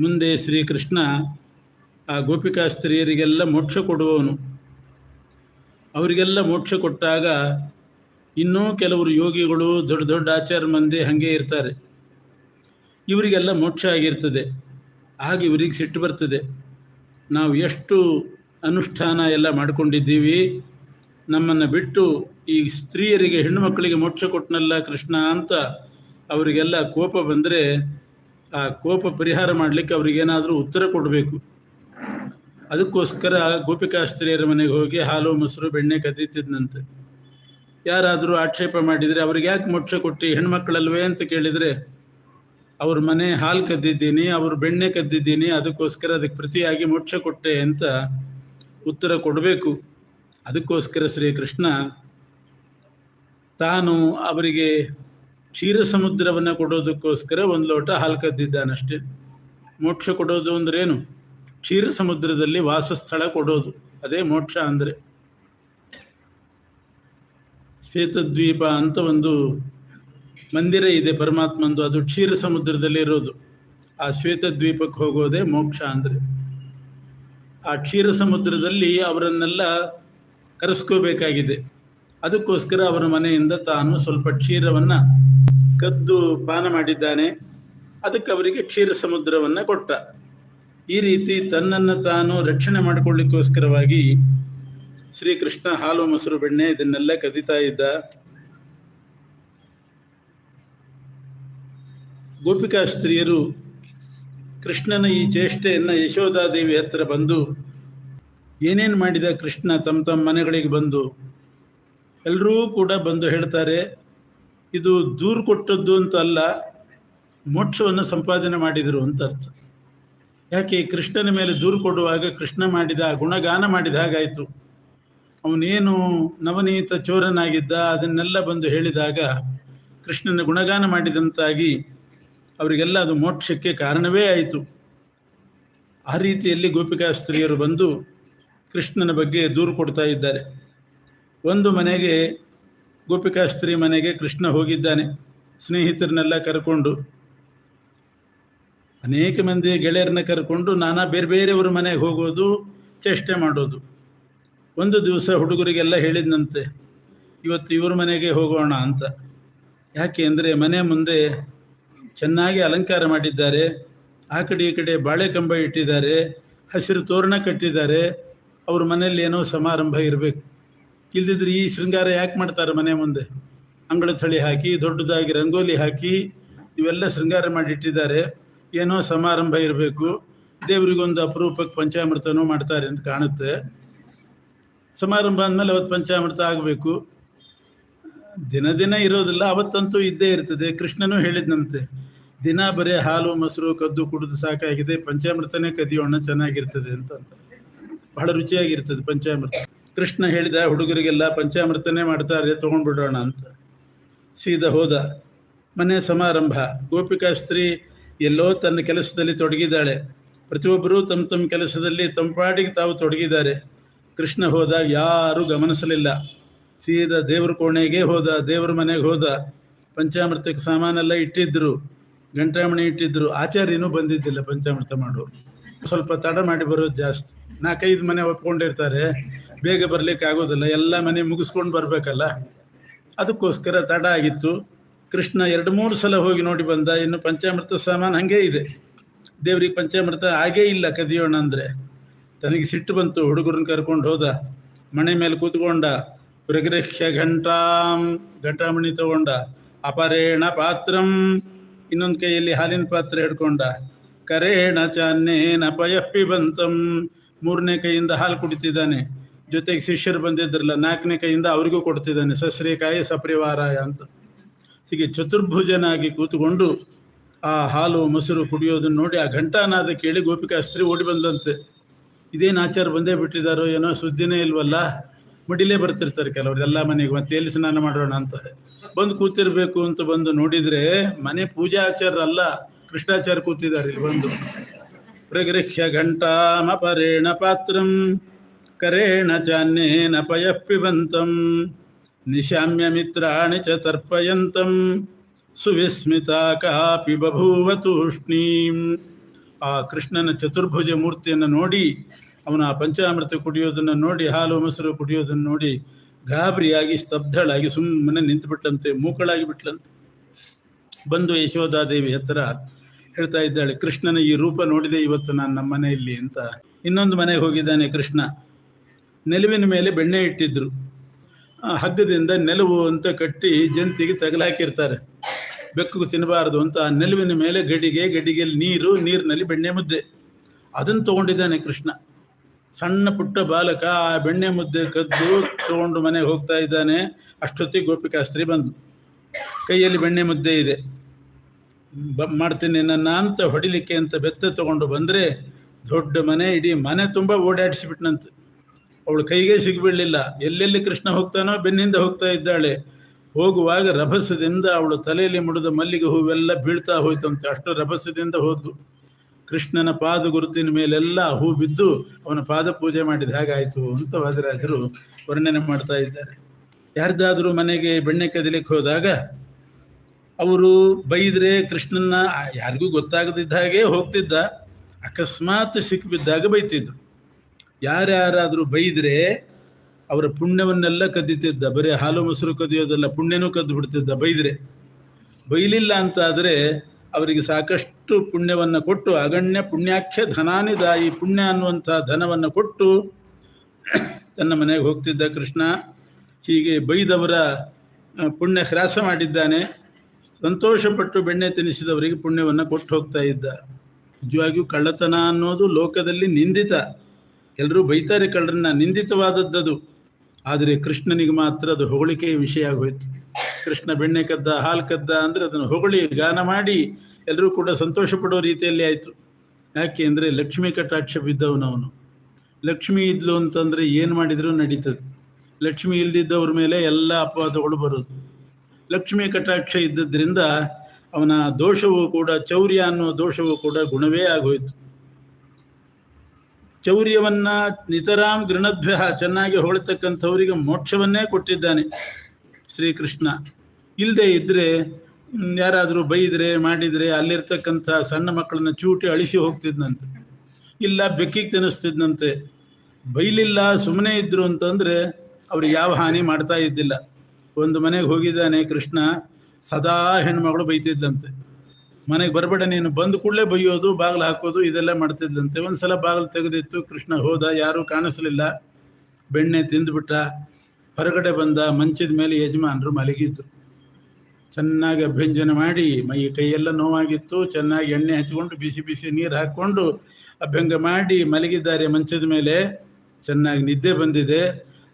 ಮುಂದೆ ಶ್ರೀಕೃಷ್ಣ ಆ ಗೋಪಿಕಾ ಸ್ತ್ರೀಯರಿಗೆಲ್ಲ ಮೋಕ್ಷ ಕೊಡುವವನು. ಅವರಿಗೆಲ್ಲ ಮೋಕ್ಷ ಕೊಟ್ಟಾಗ ಇನ್ನೂ ಕೆಲವರು ಯೋಗಿಗಳು ದೊಡ್ಡ ದೊಡ್ಡ ಆಚಾರ ಮಂದಿ ಹಾಗೆ ಇರ್ತಾರೆ. ಇವರಿಗೆಲ್ಲ ಮೋಕ್ಷ ಆಗಿರ್ತದೆ. ಆಗ ಇವರಿಗೆ ಸಿಟ್ಟು ಬರ್ತದೆ. ನಾವು ಎಷ್ಟು ಅನುಷ್ಠಾನ ಎಲ್ಲ ಮಾಡಿಕೊಂಡಿದ್ದೀವಿ. ನಮ್ಮನ್ನು ಬಿಟ್ಟು ಈ ಸ್ತ್ರೀಯರಿಗೆ ಹೆಣ್ಣು ಮಕ್ಕಳಿಗೆ ಮೋಕ್ಷ ಕೊಟ್ಟನಲ್ಲ ಕೃಷ್ಣ ಅಂತ ಅವರಿಗೆಲ್ಲ ಕೋಪ ಬಂದರೆ ಆ ಕೋಪ ಪರಿಹಾರ ಮಾಡಲಿಕ್ಕೆ ಅವರಿಗೇನಾದರೂ ಉತ್ತರ ಕೊಡಬೇಕು. ಅದಕ್ಕೋಸ್ಕರ ಗೋಪಿಕಾಸ್ತ್ರೀಯರ ಮನೆಗೆ ಹೋಗಿ ಹಾಲು, ಮೊಸರು, ಬೆಣ್ಣೆ ಕದೀತಿದ್ನಂತೆ. ಯಾರಾದರೂ ಆಕ್ಷೇಪ ಮಾಡಿದರೆ ಅವ್ರಿಗೆ ಯಾಕೆ ಮೋಕ್ಷ ಕೊಟ್ಟು ಹೆಣ್ಮಕ್ಳಲ್ವೇ ಅಂತ ಕೇಳಿದರೆ, ಅವ್ರ ಮನೆ ಹಾಲು ಕದ್ದಿದ್ದೀನಿ, ಅವ್ರ ಬೆಣ್ಣೆ ಕದ್ದಿದ್ದೀನಿ, ಅದಕ್ಕೋಸ್ಕರ ಅದಕ್ಕೆ ಪ್ರತಿಯಾಗಿ ಮೋಕ್ಷ ಕೊಟ್ಟೆ ಅಂತ ಉತ್ತರ ಕೊಡಬೇಕು. ಅದಕ್ಕೋಸ್ಕರ ಶ್ರೀಕೃಷ್ಣ ತಾನು ಅವರಿಗೆ ಕ್ಷೀರ ಸಮುದ್ರವನ್ನು ಕೊಡೋದಕ್ಕೋಸ್ಕರ ಒಂದು ಲೋಟ ಹಾಲು ಕದ್ದಿದ್ದಾನಷ್ಟೇ. ಮೋಕ್ಷ ಕೊಡೋದು ಅಂದ್ರೇನು ಕ್ಷೀರ ಸಮುದ್ರದಲ್ಲಿ ವಾಸಸ್ಥಳ ಕೊಡೋದು. ಅದೇ ಮೋಕ್ಷ ಅಂದರೆ. ಶ್ವೇತದ್ವೀಪ ಅಂತ ಒಂದು ಮಂದಿರ ಇದೆ ಪರಮಾತ್ಮಂದು, ಅದು ಕ್ಷೀರ ಸಮುದ್ರದಲ್ಲಿ ಇರೋದು. ಆ ಶ್ವೇತದ್ವೀಪಕ್ಕೆ ಹೋಗೋದೇ ಮೋಕ್ಷ ಅಂದರೆ. ಆ ಕ್ಷೀರ ಸಮುದ್ರದಲ್ಲಿ ಅವರನ್ನೆಲ್ಲ ಕರೆಸ್ಕೋಬೇಕಾಗಿದೆ. ಅದಕ್ಕೋಸ್ಕರ ಅವರ ಮನೆಯಿಂದ ತಾನು ಸ್ವಲ್ಪ ಕ್ಷೀರವನ್ನು ಕದ್ದು ಪಾನ ಮಾಡಿದ್ದಾನೆ. ಅದಕ್ಕೆ ಅವರಿಗೆ ಕ್ಷೀರ ಸಮುದ್ರವನ್ನು ಕೊಟ್ಟ. ಈ ರೀತಿ ತನ್ನನ್ನು ತಾನು ರಕ್ಷಣೆ ಮಾಡಿಕೊಳ್ಳಿಕ್ಕೋಸ್ಕರವಾಗಿ ಶ್ರೀಕೃಷ್ಣ ಹಾಲು, ಮೊಸರು, ಬೆಣ್ಣೆ ಇದನ್ನೆಲ್ಲ ಕದಿತಾ ಇದ್ದ. ಗೋಪಿಕಾ ಸ್ತ್ರೀಯರು ಕೃಷ್ಣನ ಈ ಚೇಷ್ಟೆಯನ್ನು ಯಶೋಧಾದೇವಿ ಹತ್ರ ಬಂದು, ಏನೇನು ಮಾಡಿದ ಕೃಷ್ಣ ತಮ್ಮ ತಮ್ಮ ಮನೆಗಳಿಗೆ ಬಂದು ಎಲ್ಲರೂ ಕೂಡ ಬಂದು ಹೇಳ್ತಾರೆ, ಇದು ದೂರು ಕೊಟ್ಟದ್ದು ಅಂತ ಅಲ್ಲ ಮೋಕ್ಷವನ್ನು ಸಂಪಾದನೆ ಮಾಡಿದರು ಅಂತ ಅರ್ಥ. ಯಾಕೆ, ಕೃಷ್ಣನ ಮೇಲೆ ದೂರು ಕೊಡುವಾಗ ಕೃಷ್ಣ ಮಾಡಿದ ಗುಣಗಾನ ಮಾಡಿದ ಹಾಗಾಯಿತು. ಅವನೇನು ನವನೀತ ಚೋರನಾಗಿದ್ದ, ಅದನ್ನೆಲ್ಲ ಬಂದು ಹೇಳಿದಾಗ ಕೃಷ್ಣನ ಗುಣಗಾನ ಮಾಡಿದಂತಾಗಿ ಅವರಿಗೆಲ್ಲ ಅದು ಮೋಕ್ಷಕ್ಕೆ ಕಾರಣವೇ ಆಯಿತು. ಆ ರೀತಿಯಲ್ಲಿ ಗೋಪಿಕಾ ಸ್ತ್ರೀಯರು ಬಂದು ಕೃಷ್ಣನ ಬಗ್ಗೆ ದೂರು ಕೊಡ್ತಾ ಇದ್ದಾರೆ. ಒಂದು ಮನೆಗೆ ಗೋಪಿಕಾ ಸ್ತ್ರೀ ಮನೆಗೆ ಕೃಷ್ಣ ಹೋಗಿದ್ದಾನೆ. ಸ್ನೇಹಿತರನ್ನೆಲ್ಲ ಕರ್ಕೊಂಡು. ಅನೇಕ ಮಂದಿ ಗೆಳೆಯರನ್ನ ಕರ್ಕೊಂಡು ನಾನಾ ಬೇರೆ ಬೇರೆಯವ್ರ ಮನೆಗೆ ಹೋಗೋದು, ಚೇಷ್ಟೆ ಮಾಡೋದು. ಒಂದು ದಿವಸ ಹುಡುಗರಿಗೆಲ್ಲ ಹೇಳಿದ್ನಂತೆ, ಇವತ್ತು ಇವ್ರ ಮನೆಗೆ ಹೋಗೋಣ ಅಂತ. ಯಾಕೆ ಅಂದರೆ ಮನೆ ಮುಂದೆ ಚೆನ್ನಾಗಿ ಅಲಂಕಾರ ಮಾಡಿದ್ದಾರೆ, ಆ ಕಡೆ ಈ ಕಡೆ ಬಾಳೆ ಕಂಬ ಇಟ್ಟಿದ್ದಾರೆ, ಹಸಿರು ತೋರಣ ಕಟ್ಟಿದ್ದಾರೆ, ಅವ್ರ ಮನೆಯಲ್ಲಿ ಏನೋ ಸಮಾರಂಭ ಇರಬೇಕು. ಇಲ್ದಿದ್ರೆ ಈ ಶೃಂಗಾರ ಯಾಕೆ ಮಾಡ್ತಾರೆ ಮನೆ ಮುಂದೆ? ಅಂಗಳ ಥಳಿ ಹಾಕಿ, ದೊಡ್ಡದಾಗಿ ರಂಗೋಲಿ ಹಾಕಿ, ಇವೆಲ್ಲ ಶೃಂಗಾರ ಮಾಡಿಟ್ಟಿದ್ದಾರೆ. ಏನೋ ಸಮಾರಂಭ ಇರಬೇಕು. ದೇವರಿಗೊಂದು ಅಪರೂಪಕ್ಕೆ ಪಂಚಾಮೃತನೂ ಮಾಡ್ತಾರೆ ಅಂತ ಕಾಣುತ್ತೆ. ಸಮಾರಂಭ ಅಂದಮೇಲೆ ಅವತ್ತು ಪಂಚಾಮೃತ ಆಗಬೇಕು. ದಿನ ದಿನ ಇರೋದಿಲ್ಲ, ಅವತ್ತಂತೂ ಇದ್ದೇ ಇರ್ತದೆ. ಕೃಷ್ಣನೂ ಹೇಳಿದ್ನಂತೆ, ದಿನ ಬರೀ ಹಾಲು, ಮೊಸರು, ಕದ್ದು ಕುಡಿದು ಸಾಕಾಗಿದೆ, ಪಂಚಾಮೃತನೇ ಕದಿಯೋಣ, ಚೆನ್ನಾಗಿರ್ತದೆ ಅಂತ. ಬಹಳ ರುಚಿಯಾಗಿರ್ತದೆ ಪಂಚಾಮೃತ. ಕೃಷ್ಣ ಹೇಳಿದ ಹುಡುಗರಿಗೆಲ್ಲ ಪಂಚಾಮೃತನೇ ಮಾಡ್ತಾರೆ, ತೊಗೊಂಡ್ಬಿಡೋಣ ಅಂತ. ಸೀದಾ ಹೋದ. ಮನೆ ಸಮಾರಂಭ. ಗೋಪಿಕಾ ಸ್ತ್ರೀ ಎಲ್ಲೋ ತನ್ನ ಕೆಲಸದಲ್ಲಿ ತೊಡಗಿದ್ದಾಳೆ. ಪ್ರತಿಯೊಬ್ಬರೂ ತಮ್ಮ ತಮ್ಮ ಕೆಲಸದಲ್ಲಿ ತಂಪಾಡಿಗೆ ತಾವು ತೊಡಗಿದ್ದಾರೆ. ಕೃಷ್ಣ ಹೋದಾಗ ಯಾರೂ ಗಮನಿಸಲಿಲ್ಲ. ಸೀದಾ ದೇವ್ರ ಕೋಣೆಗೆ ಹೋದ, ದೇವ್ರ ಮನೆಗೆ ಹೋದ. ಪಂಚಾಮೃತಕ್ಕೆ ಸಾಮಾನೆಲ್ಲ ಇಟ್ಟಿದ್ದರು ಗಂಟಾಮಣಿ ಇಟ್ಟಿದ್ದರು ಆಚಾರ್ಯನೂ ಬಂದಿದ್ದಿಲ್ಲ ಪಂಚಾಮೃತ ಮಾಡೋರು ಸ್ವಲ್ಪ ತಡ ಮಾಡಿ ಬರೋದು ಜಾಸ್ತಿ. ನಾಲ್ಕೈದು ಮನೆ ಒಪ್ಕೊಂಡಿರ್ತಾರೆ. ಬೇಗ ಬರಲಿಕ್ಕೆ ಆಗೋದಿಲ್ಲ ಎಲ್ಲ ಮನೆ ಮುಗಿಸ್ಕೊಂಡು ಬರಬೇಕಲ್ಲ? ಅದಕ್ಕೋಸ್ಕರ ತಡ ಆಗಿತ್ತು. ಕೃಷ್ಣ ಎರಡು ಮೂರು ಸಲ ಹೋಗಿ ನೋಡಿ ಬಂದ, ಇನ್ನು ಪಂಚಾಮೃತ ಸಾಮಾನು ಹಾಗೆ ಇದೆ. ದೇವ್ರಿಗೆ ಪಂಚಾಮೃತ ಹಾಗೇ ಇಲ್ಲ ಕದಿಯೋಣ ಅಂದರೆ. ತನಗೆ ಸಿಟ್ಟು ಬಂತು, ಹುಡುಗರನ್ನ ಕರ್ಕೊಂಡು ಹೋದ. ಮನೆ ಮೇಲೆ ಕೂತ್ಕೊಂಡ ಪ್ರಗೃಹ್ಯ ಘಂಟಾಂ, ಘಂಟಾಮಣಿ ತಗೊಂಡ, ಅಪರೇಣ ಪಾತ್ರಂ. ಇನ್ನೊಂದು ಕೈಯಲ್ಲಿ ಹಾಲಿನ ಪಾತ್ರೆ ಹಿಡ್ಕೊಂಡ, ಕರೇಣ ಚಾನ್ನೇನ ಪಯಪ್ಪಿ ಬಂತಂ. ಮೂರನೇ ಕೈಯಿಂದ ಹಾಲು ಕುಡಿತಿದ್ದಾನೆ. ಜೊತೆಗೆ ಶಿಷ್ಯರು ಬಂದಿದ್ರಲ್ಲ, ನಾಲ್ಕನೇ ಕೈಯಿಂದ ಅವರಿಗೂ ಕೊಡ್ತಿದ್ದಾನೆ, ಸಸ್ರೇಕಾಯಿ ಸಪರಿವಾರಾಯ ಅಂತ. ಹೀಗೆ ಚತುರ್ಭುಜನಾಗಿ ಕೂತುಕೊಂಡು ಆ ಹಾಲು, ಮೊಸರು ಕುಡಿಯೋದನ್ನು ನೋಡಿ ಆ ಘಂಟಾನಾದ ಕೇಳಿ ಗೋಪಿಕಾ ಸ್ತ್ರೀ ಓಡಿ ಬಂದಂತೆ. ಇದೇನು ಆಚಾರ ಬಂದೇ ಬಿಟ್ಟಿದ್ದಾರೋ ಏನೋ ಸುದ್ದಿನೇ ಇಲ್ವಲ್ಲ? ಮಡಿಲೇ ಬರ್ತಿರ್ತಾರೆ ಕೆಲವರು, ಎಲ್ಲ ಮನೆಗೆ ಮತ್ತೆ ಎಲ್ಲಿ ಸ್ನಾನ ಮಾಡೋಣ ಅಂತ. ಬಂದು ಕೂತಿರ್ಬೇಕು ಅಂತ ಬಂದು ನೋಡಿದರೆ ಮನೆ ಪೂಜಾ ಆಚಾರ ಅಲ್ಲ ಕೃಷ್ಣಾಚಾರ ಕೂತಿದ್ದಾರೆ ಇಲ್ಲಿ ಬಂದು. ಪ್ರಗೃಹ್ಯ ಘಂಟಾಮಪರೇಣ ಪಾತ್ರಂ. ಕರೇಣ ಚಾನ್ಯೇನ ಪಯಪ್ಪಿಬಂತಂ, ನಿಶಾಮ್ಯ ಮಿತ್ರಾಣಿ ಚ ತರ್ಪಯಂತಂ, ಸುವಿಸ್ಮಿತಾ ಕಾಪಿ ಬಭೂವ ಆ ಕೃಷ್ಣನ ಚತುರ್ಭುಜ ಮೂರ್ತಿಯನ್ನು ನೋಡಿ, ಅವನ ಪಂಚಾಮೃತ ಕುಡಿಯೋದನ್ನು ನೋಡಿ, ಹಾಲು ಮೊಸರು ಕುಡಿಯೋದನ್ನು ನೋಡಿ, ಗಾಬರಿಯಾಗಿ, ಸ್ತಬ್ಧಳಾಗಿ, ಸುಮ್ಮನೆ ನಿಂತುಬಿಟ್ಲಂತೆ, ಮೂಕಳಾಗಿ ಬಿಟ್ಲಂತೆ. ಬಂದು ಯಶೋಧಾದೇವಿ ಹತ್ತಿರ ಹೇಳ್ತಾ ಇದ್ದಾಳೆ, ಕೃಷ್ಣನ ಈ ರೂಪ ನೋಡಿದೆ ಇವತ್ತು ನಾನು ನಮ್ಮ ಮನೆಯಲ್ಲಿ ಅಂತ. ಇನ್ನೊಂದು ಮನೆಗೆ ಹೋಗಿದ್ದಾನೆ ಕೃಷ್ಣ. ನೆಲುವಿನ ಮೇಲೆ ಬೆಣ್ಣೆ ಇಟ್ಟಿದ್ರು. ಹಗ್ಗದಿಂದ ನೆಲವು ಅಂತ ಕಟ್ಟಿ ಜಂತಿಗೆ ತಗಲಾಕಿರ್ತಾರೆ. ಬೆಕ್ಕು ತಿನ್ನಬಾರದು ಅಂತ ಆ ನೆಲುವಿನ ಮೇಲೆ ಗಡಿಗೆ, ಗಡಿಗೆಯಲ್ಲಿ ನೀರು, ನೀರಿನಲ್ಲಿ ಬೆಣ್ಣೆ ಮುದ್ದೆ. ಅದನ್ನು ತಗೊಂಡಿದ್ದಾನೆ ಕೃಷ್ಣ. ಸಣ್ಣ ಪುಟ್ಟ ಬಾಲಕ ಆ ಬೆಣ್ಣೆ ಮುದ್ದೆ ಕದ್ದು ತಗೊಂಡು ಮನೆಗೆ ಹೋಗ್ತಾ ಇದ್ದಾನೆ. ಅಷ್ಟೊತ್ತಿಗೆ ಗೋಪಿಕಾಸ್ತ್ರಿ ಬಂದು, ಕೈಯಲ್ಲಿ ಬೆಣ್ಣೆ ಮುದ್ದೆ ಇದೆ. ಬ, ಮಾಡ್ತೀನಿ ನನ್ನ ಅಂತ ಹೊಡಿಲಿಕ್ಕೆ ಅಂತ ಬೆತ್ತ ತಗೊಂಡು ಬಂದರೆ ದೊಡ್ಡ ಮನೆ, ಇಡೀ ಮನೆ ತುಂಬ ಓಡಾಡಿಸಿಬಿಟ್ನಂತೆ. ಅವಳು ಕೈಗೆ ಸಿಗಬಿಡಲಿಲ್ಲ. ಎಲ್ಲೆಲ್ಲಿ ಕೃಷ್ಣ ಹೋಗ್ತಾನೋ ಬೆನ್ನಿಂದ ಹೋಗ್ತಾ ಇದ್ದಾಳೆ. ಹೋಗುವಾಗ ರಭಸದಿಂದ ಅವಳು ತಲೆಯಲ್ಲಿ ಮುಡಿದ ಮಲ್ಲಿಗೆ ಹೂವೆಲ್ಲ ಬೀಳ್ತಾ ಹೋಯ್ತಂತೆ. ಅಷ್ಟು ರಭಸದಿಂದ ಹೋದ್ಲು. ಕೃಷ್ಣನ ಪಾದ ಗುರುತಿನ ಮೇಲೆಲ್ಲ ಹೂ ಬಿದ್ದು ಅವನ ಪಾದ ಪೂಜೆ ಮಾಡಿದ. ಹಾಗಾಯಿತು ಅಂತ ವಾದರಾಜರು ವರ್ಣನೆ ಮಾಡ್ತಾ ಇದ್ದಾರೆ. ಯಾರ್ದಾದರೂ ಮನೆಗೆ ಬೆಣ್ಣೆ ಕದಿಲಿಕ್ಕೆ ಹೋದಾಗ ಅವರು ಬೈದರೆ ಕೃಷ್ಣನ ಯಾರಿಗೂ ಗೊತ್ತಾಗದಿದ್ದ ಹಾಗೆ ಹೋಗ್ತಿದ್ದ. ಅಕಸ್ಮಾತ್ ಸಿಕ್ಕಿಬಿದ್ದಾಗ ಬೈತಿದ್ರು. ಯಾರ್ಯಾರಾದರೂ ಬೈದ್ರೆ ಅವರ ಪುಣ್ಯವನ್ನೆಲ್ಲ ಕದ್ದಿತಿದ್ದ, ಬರೀ ಹಾಲು ಮೊಸರು ಕದಿಯೋದಲ್ಲ, ಪುಣ್ಯನೂ ಕದ್ದು ಬಿಡ್ತಿದ್ದ, ಬೈದ್ರೆ. ಬೈಲಿಲ್ಲ ಅಂತಾದರೆ ಅವರಿಗೆ ಸಾಕಷ್ಟು ಪುಣ್ಯವನ್ನು ಕೊಟ್ಟು, ಅಗಣ್ಯ ಪುಣ್ಯಾಖ್ಯ ಧನಾನಿದಾಯಿ ಪುಣ್ಯ ಅನ್ನುವಂಥ ಧನವನ್ನು ಕೊಟ್ಟು ತನ್ನ ಮನೆಗೆ ಹೋಗ್ತಿದ್ದ ಕೃಷ್ಣ, ಹೀಗೆ ಬೈದವರ ಪುಣ್ಯ ಹ್ರಾಸ ಮಾಡಿದ್ದಾನೆ. ಸಂತೋಷಪಟ್ಟು ಬೆಣ್ಣೆ ತಿನ್ನಿಸಿದವರಿಗೆ ಪುಣ್ಯವನ್ನು ಕೊಟ್ಟು ಹೋಗ್ತಾ ಇದ್ದ. ನಿಜವಾಗಿಯೂ ಕಳ್ಳತನ ಅನ್ನೋದು ಲೋಕದಲ್ಲಿ ನಿಂದಿತ. ಎಲ್ಲರೂ ಬೈತಾರೆ ಕಳ್ಳರನ್ನ ನಿಂದಿತವಾದದ್ದದು. ಆದರೆ ಕೃಷ್ಣನಿಗೆ ಮಾತ್ರ ಅದು ಹೊಗಳಿಕೆಯ ವಿಷಯ ಆಗೋಯ್ತು. ಕೃಷ್ಣ ಬೆಣ್ಣೆ ಕದ್ದ, ಹಾಲು ಕದ್ದ ಅಂದರೆ ಅದನ್ನು ಹೊಗಳಿ, ಗಾನ ಮಾಡಿ ಎಲ್ಲರೂ ಕೂಡ ಸಂತೋಷ ಪಡೋ ರೀತಿಯಲ್ಲಿ ಆಯಿತು. ಯಾಕೆ ಅಂದರೆ ಲಕ್ಷ್ಮೀ ಕಟಾಕ್ಷ ಅವನು. ಲಕ್ಷ್ಮಿ ಇದ್ಲು ಅಂತಂದರೆ ಏನು ಮಾಡಿದರೂ ನಡೀತದೆ. ಲಕ್ಷ್ಮಿ ಇಲ್ದಿದ್ದವ್ರ ಮೇಲೆ ಎಲ್ಲ ಅಪವಾದಗಳು ಬರೋದು. ಲಕ್ಷ್ಮೀ ಕಟಾಕ್ಷ ಇದ್ದದ್ರಿಂದ ಅವನ ದೋಷವೂ ಕೂಡ, ಚೌರ್ಯ ಅನ್ನೋ ದೋಷವೂ ಕೂಡ ಗುಣವೇ ಆಗೋಯ್ತು. ಚೌರ್ಯವನ್ನ ನಿತರಾಮ್ ಗೃಣದ್ಭ್ಯ ಚೆನ್ನಾಗಿ ಹೊಳತಕ್ಕಂಥವರಿಗೆ ಮೋಕ್ಷವನ್ನೇ ಕೊಟ್ಟಿದ್ದಾನೆ ಶ್ರೀಕೃಷ್ಣ. ಇಲ್ಲದೆ ಇದ್ದರೆ ಯಾರಾದರೂ ಬೈದರೆ, ಮಾಡಿದರೆ ಅಲ್ಲಿರ್ತಕ್ಕಂಥ ಸಣ್ಣ ಮಕ್ಕಳನ್ನ ಚೂಟಿ ಅಳಿಸಿ ಹೋಗ್ತಿದ್ನಂತೆ. ಇಲ್ಲ, ಬೆಕ್ಕಿಗೆ ತಿನ್ನಿಸ್ತಿದ್ನಂತೆ. ಬೈಲಿಲ್ಲ ಸುಮ್ಮನೆ ಇದ್ರು ಅಂತಂದರೆ ಅವ್ರಿಗೆ ಯಾವ ಹಾನಿ ಮಾಡ್ತಾ ಇದ್ದಿಲ್ಲ. ಒಂದು ಮನೆಗೆ ಹೋಗಿದ್ದಾನೆ ಕೃಷ್ಣ, ಸದಾ ಹೆಣ್ಮಗಳು ಬೈತಿದ್ಲಂತೆ. ಮನೆಗೆ ಬರಬೇಡ, ನೀನು ಬಂದ ಕೂಡಲೇ ಬೈಯೋದು, ಬಾಗಿಲು ಹಾಕೋದು, ಇದೆಲ್ಲ ಮಾಡ್ತಿದ್ದಂತೆ ಒಂದು ಸಲ ಬಾಗಿಲು ತೆಗೆದಿತ್ತು, ಕೃಷ್ಣ ಹೋದ, ಯಾರೂ ಕಾಣಿಸ್ಲಿಲ್ಲ. ಬೆಣ್ಣೆ ತಿಂದುಬಿಟ್ಟ, ಹೊರಗಡೆ ಬಂದ ಮಂಚದ ಮೇಲೆ ಯಜಮಾನರು ಮಲಗಿದ್ರು. ಚೆನ್ನಾಗಿ ಅಭ್ಯಂಜನ ಮಾಡಿ, ಮೈ ಕೈಯೆಲ್ಲ ನೋವಾಗಿತ್ತು, ಚೆನ್ನಾಗಿ ಎಣ್ಣೆ ಹಚ್ಕೊಂಡು ಬಿಸಿ ಬಿಸಿ ನೀರು ಹಾಕ್ಕೊಂಡು ಅಭ್ಯಂಗ ಮಾಡಿ ಮಲಗಿದ್ದಾರೆ ಮಂಚದ ಮೇಲೆ. ಚೆನ್ನಾಗಿ ನಿದ್ದೆ ಬಂದಿದೆ.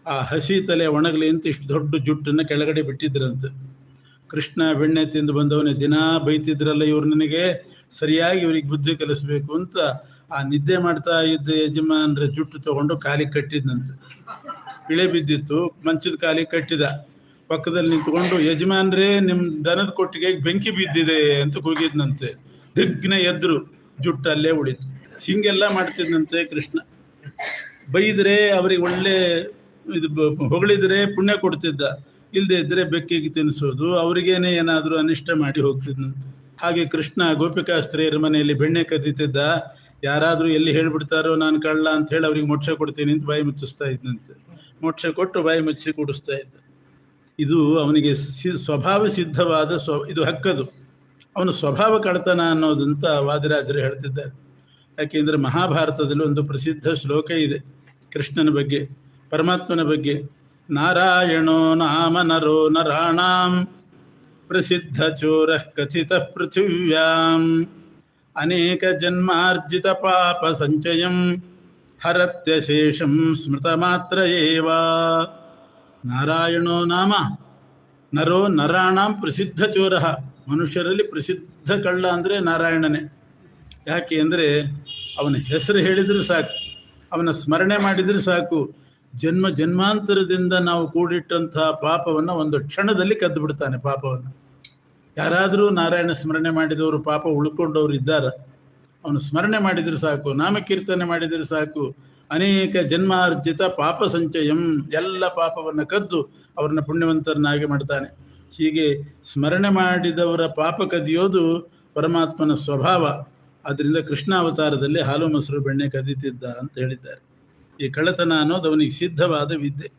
ಆ ಹಸಿ ತಲೆ ಒಣಗಲಿ ಅಂತ ಇಷ್ಟು ದೊಡ್ಡ ಜುಟ್ಟನ್ನು ಕೆಳಗಡೆ ಬಿಟ್ಟಿದ್ರಂತೆ. ಕೃಷ್ಣ ಬೆಣ್ಣೆ ತಿಂದು ಬಂದವನೇ ದಿನಾ ಬೈತಿದ್ರಲ್ಲ ಇವ್ರು ನನಗೆ? ಸರಿಯಾಗಿ ಇವ್ರಿಗೆ ಬುದ್ಧಿ ಕಲಿಸ್ಬೇಕು ಅಂತ ಆ ನಿದ್ದೆ ಮಾಡ್ತಾ ಇದ್ದ ಯಜಮಾನ್ರ ಜುಟ್ಟು ತಗೊಂಡು ಕಾಲಿಗೆ ಕಟ್ಟಿದ್ನಂತೆ. ಇಳೆ ಬಿದ್ದಿತ್ತು, ಮಂಚದ ಕಾಲಿಗೆ ಕಟ್ಟಿದ. ಪಕ್ಕದಲ್ಲಿ ನಿಂತ್ಕೊಂಡು, ಯಜಮಾನ್ರೇ ನಿಮ್ಮ ದನದ ಕೊಟ್ಟಿಗೆ ಬೆಂಕಿ ಬಿದ್ದಿದೆ ಅಂತ ಕೂಗಿದ್ನಂತೆ. ದಿಗ್ನ ಎದ್ರು, ಜುಟ್ಟು ಅಲ್ಲೇ ಉಳಿತು. ಹಿಂಗೆಲ್ಲ ಮಾಡ್ತಿದ್ನಂತೆ ಕೃಷ್ಣ. ಬೈದ್ರೆ, ಅವ್ರಿಗೆ ಒಳ್ಳೆ ಇದು ಹೊಗಳಿದ್ರೆ ಪುಣ್ಯ ಕೊಡ್ತಿದ್ದ. ಇಲ್ಲದೆ ಇದ್ದರೆ ಬೆಕ್ಕಿಗೆ ತಿನ್ನಿಸೋದು, ಅವರಿಗೇನೆ ಏನಾದರೂ ಅನಿಷ್ಟ ಮಾಡಿ ಹೋಗ್ತಿದ್ನಂತೆ ಹಾಗೆ ಕೃಷ್ಣ ಗೋಪಿಕಾ ಸ್ತ್ರೀಯರ ಮನೆಯಲ್ಲಿ ಬೆಣ್ಣೆ ಕದೀತಿದ್ದ ಯಾರಾದರೂ ಎಲ್ಲಿ ಹೇಳ್ಬಿಡ್ತಾರೋ ನಾನು ಕಳ್ಳ ಅಂತ ಹೇಳಿ ಅವ್ರಿಗೆ ಮೋಕ್ಷ ಕೊಡ್ತೀನಿ ಅಂತ ಬಾಯಿ ಮುಚ್ಚಿಸ್ತಾ ಇದ್ದಂತೆ ಮೋಕ್ಷ ಕೊಟ್ಟು ಬಾಯಿ ಮುಚ್ಚಿಸಿ ಕೂಡಿಸ್ತಾ ಇದ್ದ. ಇದು ಅವನಿಗೆ ಸಿ, ಸ್ವಭಾವ ಸಿದ್ಧವಾದ ಸ್ವ, ಇದು ಹಕ್ಕದು. ಅವನ ಸ್ವಭಾವ ಕಳ್ತನ ಅನ್ನೋದಂತ ವಾದಿರಾಜರು ಹೇಳ್ತಿದ್ದಾರೆ. ಯಾಕೆಂದರೆ ಮಹಾಭಾರತದಲ್ಲಿ ಒಂದು ಪ್ರಸಿದ್ಧ ಶ್ಲೋಕ ಇದೆ ಕೃಷ್ಣನ ಬಗ್ಗೆ, ಪರಮಾತ್ಮನ ಬಗ್ಗೆ. ನಾರಾಯಣೋ ನಾಮ ನರೋ ನರಾಣಾಂ. ಪ್ರಸಿದ್ಧ ಚೋರ ಕಥಿತ ಪೃಥಿವ್ಯಾಂ. ಅನೇಕ ಜನ್ಮಾರ್ಜಿತ ಸಂಚಯಂ. ಹರತ್ಯ ಶೇಷಂ ಸ್ಮೃತ ಏವ. ನಾರಾಯಣೋ ನಾಮ. ನರೋ ನರಾಣಾಂ ಪ್ರಸಿದ್ಧ ಚೋರ. ಮನುಷ್ಯರಲ್ಲಿ ಪ್ರಸಿದ್ಧ ಕಳ್ಳ ಅಂದರೆ ನಾರಾಯಣನೇ. ಯಾಕೆ ಅಂದರೆ ಅವನ ಹೆಸರು ಹೇಳಿದರೆ ಸಾಕು. ಅವನ ಸ್ಮರಣೆ ಮಾಡಿದರೆ ಸಾಕು. ಜನ್ಮ ಜನ್ಮಾಂತರದಿಂದ ನಾವು ಕೂಡಿಟ್ಟಂತಹ ಪಾಪವನ್ನು ಒಂದು ಕ್ಷಣದಲ್ಲಿ ಕದ್ದು ಬಿಡ್ತಾನೆ ಪಾಪವನ್ನು. ಯಾರಾದರೂ ನಾರಾಯಣ ಸ್ಮರಣೆ ಮಾಡಿದವರು ಪಾಪ ಉಳ್ಕೊಂಡವರು ಇದ್ದಾರ. ಅವನು ಸ್ಮರಣೆ ಮಾಡಿದರೆ ಸಾಕು, ನಾಮಕೀರ್ತನೆ ಮಾಡಿದರೆ ಸಾಕು. ಅನೇಕ ಜನ್ಮಾರ್ಜಿತ ಪಾಪ ಸಂಚಯಂ, ಎಲ್ಲ ಪಾಪವನ್ನು ಕದ್ದು ಅವರನ್ನ ಪುಣ್ಯವಂತರನ್ನಾಗಿ ಮಾಡ್ತಾನೆ. ಹೀಗೆ ಸ್ಮರಣೆ ಮಾಡಿದವರ ಪಾಪ ಕದಿಯೋದು ಪರಮಾತ್ಮನ ಸ್ವಭಾವ. ಆದ್ದರಿಂದ ಕೃಷ್ಣ ಅವತಾರದಲ್ಲಿ ಹಾಲು, ಮೊಸರು, ಬೆಣ್ಣೆ ಕದೀತಿದ್ದ ಅಂತ ಹೇಳಿದ್ದಾರೆ. ಈ ಕಳ್ಳತನ ಅನ್ನೋದು ಅವನಿಗೆ ಸಿದ್ಧವಾದ ವಿದ್ಯೆ.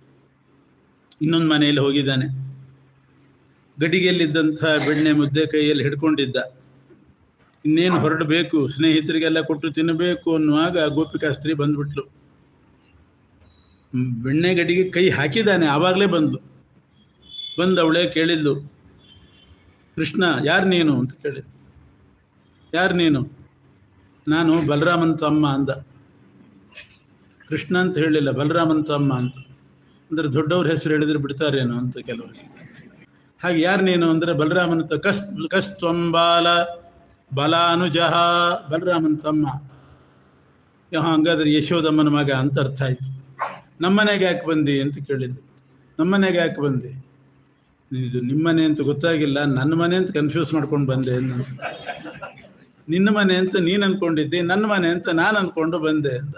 ಇನ್ನೊಂದು ಮನೆಯಲ್ಲಿ ಹೋಗಿದ್ದಾನೆ. ಗಡಿಗೆಯಲ್ಲಿದ್ದಂಥ ಬೆಣ್ಣೆ ಮುದ್ದೆ ಕೈಯಲ್ಲಿ ಹಿಡ್ಕೊಂಡಿದ್ದ. ಇನ್ನೇನು ಹೊರಡಬೇಕು ಸ್ನೇಹಿತರಿಗೆಲ್ಲ ಕೊಟ್ಟು ತಿನ್ನಬೇಕು ಅನ್ನುವಾಗ ಗೋಪಿಕಾಸ್ತ್ರಿ ಬಂದ್ಬಿಟ್ಲು. ಹ್ಮ್, ಬೆಣ್ಣೆ ಗಡಿಗೆ ಕೈ ಹಾಕಿದ್ದಾನೆ ಆವಾಗಲೇ ಬಂದ್ಲು. ಬಂದು ಅವಳೇ ಕೇಳಿದ್ಲು ಕೃಷ್ಣ ಯಾರು ನೀನು? ಅಂತ ಕೇಳಿದ್ಲು. ಯಾರು ನೀನು? ನಾನು ಬಲರಾಮನ ತಮ್ಮ ಅಂದ. ಕೃಷ್ಣ ಅಂತ ಹೇಳಿಲ್ಲ ಬಲರಾಮನ್ ತಮ್ಮ ಅಂತ. ಅಂದರೆ ದೊಡ್ಡವ್ರ ಹೆಸರು ಹೇಳಿದ್ರೆ ಬಿಡ್ತಾರೇನೋ ಅಂತ ಕೆಲವರು. ಹಾಗೆ ಯಾರು ನೀನು ಅಂದರೆ ಬಲರಾಮನ ತ ಕಸ್ ಕಸ್ತ್ವಂಬಾಲ ಬಲಾನುಜಃ ಬಲರಾಮನ್ ತಮ್ಮ. ಹಂಗಾದ್ರೆ ಯಶೋದಮ್ಮನ ಮಗ ಅಂತ ಅರ್ಥ ಆಯ್ತು. ನಮ್ಮನೆಗೆ ಯಾಕೆ ಬಂದಿ ಅಂತ ಕೇಳಿದ್ದು. ನಮ್ಮನೆಗೆ ಯಾಕೆ ಬಂದಿ? ಇದು ನಿಮ್ಮನೆ ಅಂತ ಗೊತ್ತಾಗಿಲ್ಲ, ನನ್ನ ಮನೆ ಅಂತ ಕನ್ಫ್ಯೂಸ್ ಮಾಡ್ಕೊಂಡು ಬಂದೆ ಅಂತ. ನಿನ್ನ ಮನೆ ಅಂತ ನೀನು ಅಂದ್ಕೊಂಡಿದ್ದೆ ನನ್ನ ಮನೆ ಅಂತ ನಾನು ಅಂದ್ಕೊಂಡು ಬಂದೆ ಅಂತ.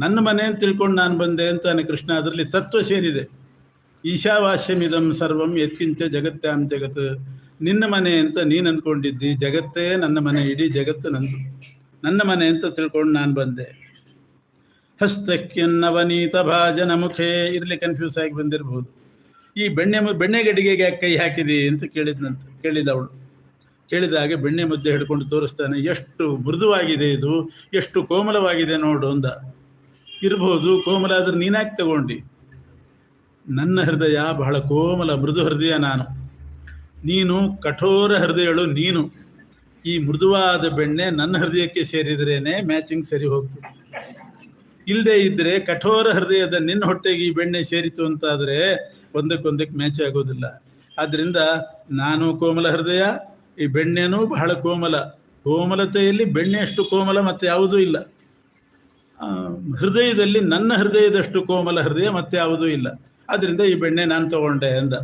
ನನ್ನ ಮನೆ ಅಂತ ತಿಳ್ಕೊಂಡು ನಾನು ಬಂದೆ ಅಂತಾನೆ ಕೃಷ್ಣ ಅದರಲ್ಲಿ ತತ್ವ ಸೇರಿದೆ. ಈಶಾವಾಸ್ಯಮಿದಂ ಸರ್ವಂ ಎತ್ಕಿಂಚ ಜಗತ್ತಾಮ್ ಜಗತ್ತು ನಿನ್ನ ಮನೆ ಅಂತ ನೀನು ಅಂದ್ಕೊಂಡಿದ್ದಿ ಜಗತ್ತೇ ನನ್ನ ಮನೆ, ಇಡೀ ಜಗತ್ತು ನಂದು. ನನ್ನ ಮನೆ ಅಂತ ತಿಳ್ಕೊಂಡು ನಾನು ಬಂದೆ. ಹಸ್ತಕ್ಯನ್ನವನೀತ ಭಾಜನ ಮುಖೇ ಇರಲಿ ಕನ್ಫ್ಯೂಸ್ ಆಗಿ ಬಂದಿರಬಹುದು ಈ ಬೆಣ್ಣೆ ಮು- ಬೆಣ್ಣೆ ಗಡಿಗೆಗೆ ಯಾಕೆ ಕೈ ಹಾಕಿದಿ ಅಂತ ಕೇಳಿದ್ನಂತ, ಕೇಳಿದ ಅವಳು. ಕೇಳಿದಾಗ ಬೆಣ್ಣೆ ಮುದ್ದೆ ಹಿಡ್ಕೊಂಡು ತೋರಿಸ್ತಾನೆ, ಎಷ್ಟು ಮೃದುವಾಗಿದೆ ಇದು, ಎಷ್ಟು ಕೋಮಲವಾಗಿದೆ ನೋಡು ಅಂದ. ಇರ್ಬೋದು ಕೋಮಲ ಆದ್ರೆ ನೀನ್ಯಾಕೆ ತಗೊಂಡು. ನನ್ನ ಹೃದಯ ಬಹಳ ಕೋಮಲ, ಮೃದು ಹೃದಯ ನಾನು. ನೀನು ಕಠೋರ ಹೃದಯಗಳು ನೀನು. ಈ ಮೃದುವಾದ ಬೆಣ್ಣೆ ನನ್ನ ಹೃದಯಕ್ಕೆ ಸೇರಿದ್ರೇನೆ ಮ್ಯಾಚಿಂಗ್ ಸರಿ ಹೋಗ್ತದೆ. ಇಲ್ಲದೆ ಇದ್ದರೆ ಕಠೋರ ಹೃದಯದ ನಿನ್ನ ಹೊಟ್ಟೆಗೆ ಈ ಬೆಣ್ಣೆ ಸೇರಿತು ಅಂತಾದರೆ ಒಂದಕ್ಕೊಂದಕ್ಕೆ ಮ್ಯಾಚ್ ಆಗೋದಿಲ್ಲ. ಆದ್ದರಿಂದ ನಾನು ಕೋಮಲ ಹೃದಯ, ಈ ಬೆಣ್ಣೆನೂ ಬಹಳ ಕೋಮಲ. ಕೋಮಲತೆಯಲ್ಲಿ ಬೆಣ್ಣೆ ಅಷ್ಟು ಕೋಮಲ ಮತ್ತು ಯಾವುದೂ ಇಲ್ಲ. ಹೃದಯದಲ್ಲಿ ನನ್ನ ಹೃದಯದಷ್ಟು ಕೋಮಲ ಹೃದಯ ಮತ್ತೆ ಯಾವುದೂ ಇಲ್ಲ. ಆದ್ದರಿಂದ ಈ ಬೆಣ್ಣೆ ನಾನು ತಗೊಂಡೆ ಅಂದ.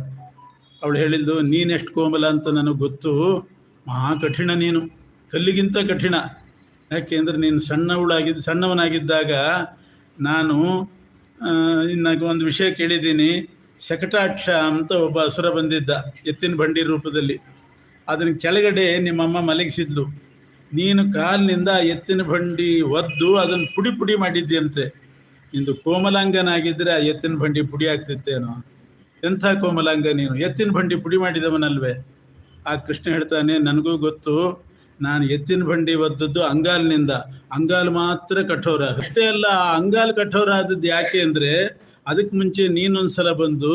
ಅವಳು ಹೇಳಿದ್ದು, ನೀನೆಷ್ಟು ಕೋಮಲ ಅಂತ ನನಗೆ ಗೊತ್ತು. ಮಹಾ ಕಠಿಣ ನೀನು. ಕಲ್ಲಿಗಿಂತ ಕಠಿಣ. ಯಾಕೆಂದರೆ ನೀನು ಸಣ್ಣವಳಾಗಿದ್ದ ಸಣ್ಣವನಾಗಿದ್ದಾಗ ನಾನು ಇನ್ನು ಒಂದು ವಿಷಯ ಕೇಳಿದ್ದೀನಿ. ಶಕಟಾಕ್ಷ ಅಂತ ಒಬ್ಬ ಅಸುರ ಬಂದಿದ್ದ, ಎತ್ತಿನ ಬಂಡಿ ರೂಪದಲ್ಲಿ. ಅದನ್ನ ಕೆಳಗಡೆ ನಿಮ್ಮಮ್ಮ ಮಲಗಿಸಿದ್ಲು. ನೀನು ಕಾಲಿನಿಂದ ಎತ್ತಿನ ಬಂಡಿ ಒದ್ದು ಅದನ್ನು ಪುಡಿ ಪುಡಿ ಮಾಡಿದ್ಯಂತೆ ಇಂದು ಕೋಮಲಾಂಗನಾಗಿದ್ದರೆ ಆ ಎತ್ತಿನ ಬಂಡಿ ಪುಡಿ ಆಗ್ತಿತ್ತೇನೋ. ಎಂಥ ಕೋಮಲಾಂಗ ನೀನು? ಎತ್ತಿನ ಬಂಡಿ ಪುಡಿ ಮಾಡಿದವನಲ್ವೇ? ಆ ಕೃಷ್ಣ ಹೇಳ್ತಾನೆ, ನನಗೂ ಗೊತ್ತು, ನಾನು ಎತ್ತಿನ ಬಂಡಿ ಒದ್ದದ್ದು ಅಂಗಾಲಿನಿಂದ. ಅಂಗಾಲು ಮಾತ್ರ ಕಠೋರ. ಅಷ್ಟೇ ಅಲ್ಲ, ಆ ಅಂಗಾಲು ಕಠೋರ ಆದದ್ದು ಯಾಕೆ ಅಂದರೆ ಅದಕ್ಕೆ ಮುಂಚೆ ನೀನೊಂದ್ಸಲ ಬಂದು